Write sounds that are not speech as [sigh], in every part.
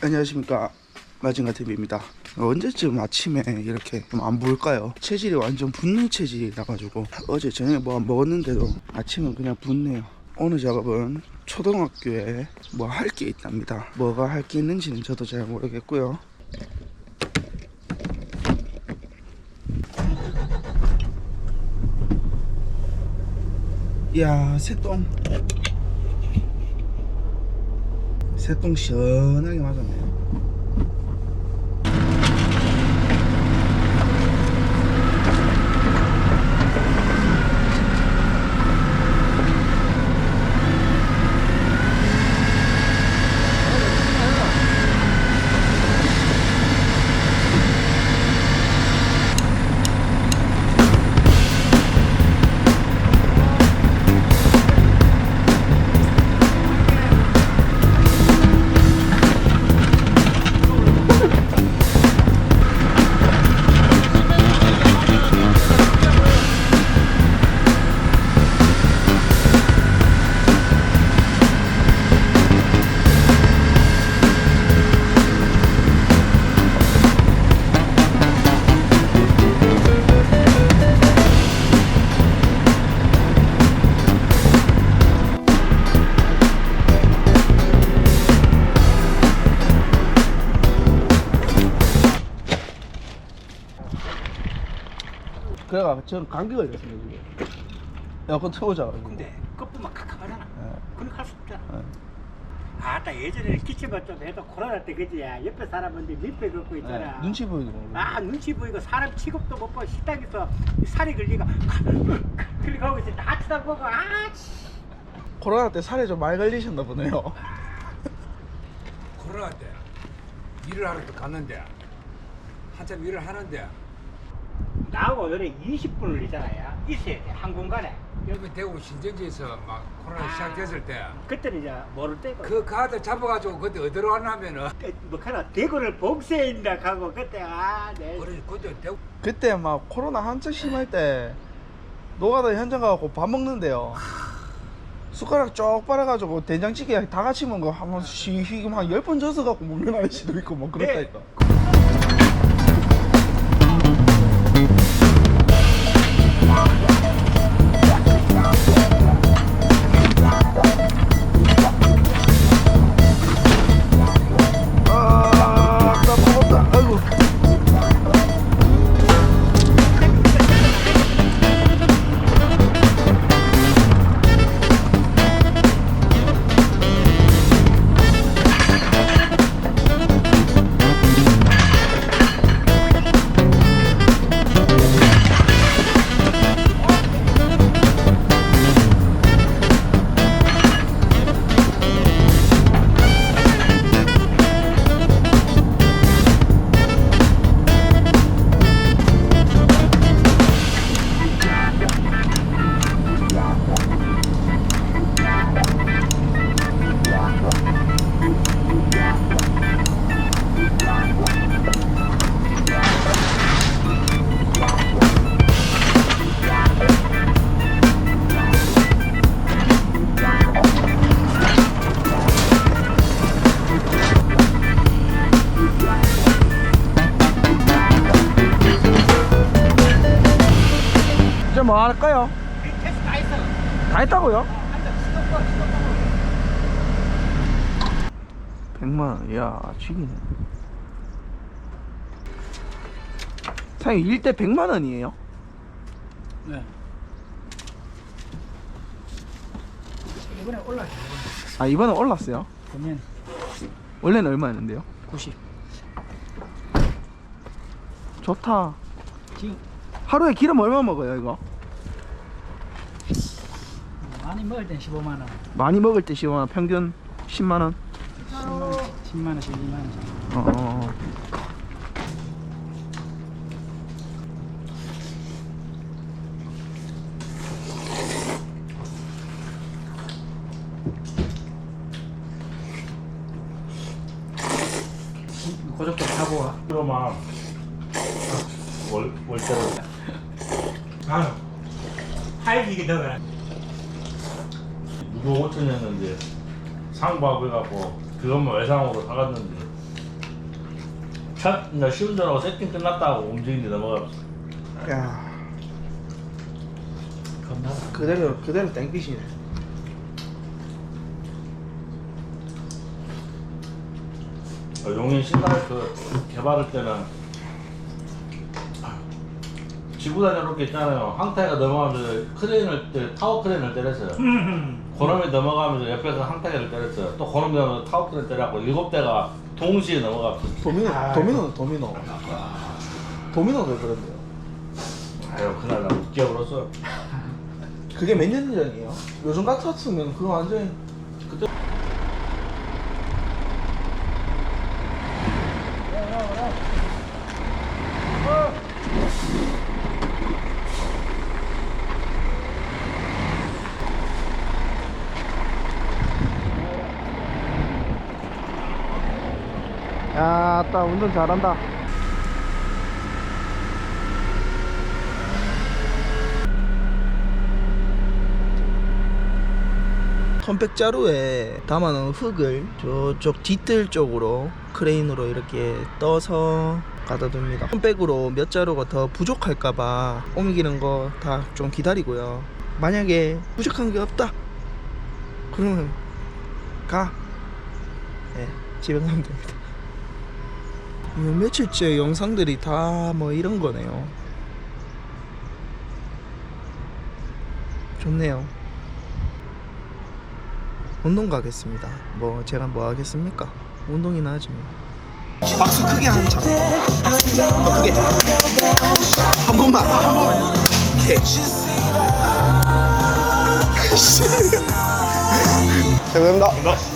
안녕하십니까 마징가 TV입니다. 언제쯤 아침에 이렇게 좀 안 부을까요? 체질이 완전 붓는 체질이라 가지고 어제 저녁에 뭐 먹었는데도 아침은 그냥 붓네요. 오늘 작업은 초등학교에 뭐 할 게 있답니다. 뭐가 할 게 있는지는 저도 잘 모르겠고요. 이야 새똥 새똥 시원하게 맞았네요. 저는 감기 걸렸습니다 지금. 에어컨 틀어자. 근데 끝부만 칵칵하잖아. 예. 그건 할수 없잖아. 예. 아따 예전에 기침을 좀 해도 코로나 때 그지 야 옆에 사람한테 밑에 걷고 있잖아. 예, 눈치 보이고. 아 눈치 보이고 사람 취급도 못 보고 식당에서 살이 걸리가 하고 있어 다 쳐다보고 아 씨. 코로나 때 살이 좀 많이 걸리셨나 보네요. 코로나 때 일을 하러 또 갔는데 한참 일을 하는데 나하고 너네 20분을 있잖아요. 있어야 돼 한 공간에. 여기 대구 신전지에서 막 코로나 아. 시작됐을 때 그때는 이제 모를 때고. 그 가드 잡아가지고 그때 어디로 왔냐면은 그, 뭐 하나 대구를 복수해인다 하고 그때 아내 그래 그때 대구 그때 막 코로나 한창 심할 때 노가다 현장 가고 밥 먹는데요. 숟가락 쪽 빨아가지고 된장찌개 다 같이 먹은 거 한번 쉬금 한열번 져서 갖고 먹는 아저씨도 있고 뭐 그렇다니까. 아, 할까요? 테스트 다 했어. 다 했다고요? 한잔 시끄럽고 시끄럽고. 100만 원, 이야, 죽이네. 사장님, 일대 100만 원이에요? 네. 이번에 올라왔어. 아, 이번에 올랐어요? 보면 원래는 얼마였는데요? 90. 좋다. 지금 하루에 기름 얼마 먹어요, 이거? 많이 먹을 땐 15만 원, 많이 먹을 때 10만 원, 평균 10만 원? 10만 원, 10만 원, 12만 원. 어. 고속도 타고 와. 그로만 월 월대로 아, 팔기 더가. 무료 5천이었는데 상부하고 해갖고 그것만 외상으로 사갔는데 차 이제 시운전하고 세팅 끝났다고 움직이는데 넘어갔어. 야 겁나. 그대로 그대로 땡기시네. 어, 용인 신라이프 개발할 때는 지구단위 이렇게 있잖아요. 항타이가 넘어가면서 크레인을 때- 타워 크레인을 때렸어요. 고놈이 넘어가면서 옆에서 항타이를 때렸어요. 또 고놈이 넘어가면서 크레인 때렸고 일곱 대가 동시에 넘어갔어. 도미노 도미노 도미노. 도미노 왜 그런데요? 아유 그날 나 웃겨버렸어. 그게 몇 년 전이에요? 요즘 같았으면 그거 완전히 그때 야, 아따 운전 잘한다. 턴백자루에 담아놓은 흙을 저쪽 뒤뜰 쪽으로 크레인으로 이렇게 떠서 가다 둡니다. 턴백으로 몇 자루가 더 부족할까봐 옮기는 거 다 좀 기다리고요. 만약에 부족한 게 없다. 그러면 가. 네, 집에 가면 됩니다. 요 며칠째 영상들이 다 뭐 이런 거네요. 좋네요. 운동 가겠습니다. 뭐 제가 뭐 하겠습니까? 운동이나 하지 뭐. 박수 크게 한 장. 더 크게. 한 번만. 한 번만. 오케이. 감사합니다.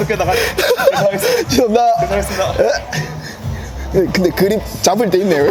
그렇게 나가. 죄송합니다. 죄송하겠습니다. 예, 근데 그립 잡을 때 있네요.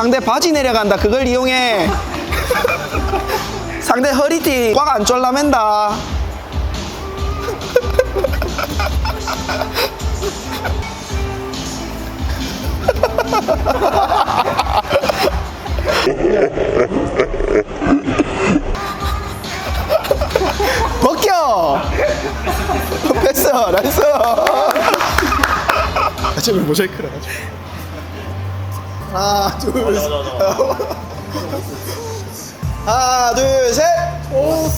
상대 바지 내려간다. 그걸 이용해. [laughs] 상대 허리띠 꽉 안 쫄라맨다. [laughs] 벗겨! [laughs] 패스 나이스 아침에 모자이크라 가지고. 하나, 둘, 셋. 하나, 둘, 셋. 오.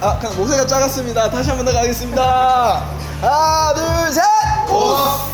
아, 그냥 모세가 작았습니다. 다시 한 번 더 가겠습니다. 하나, 둘, 셋. 오.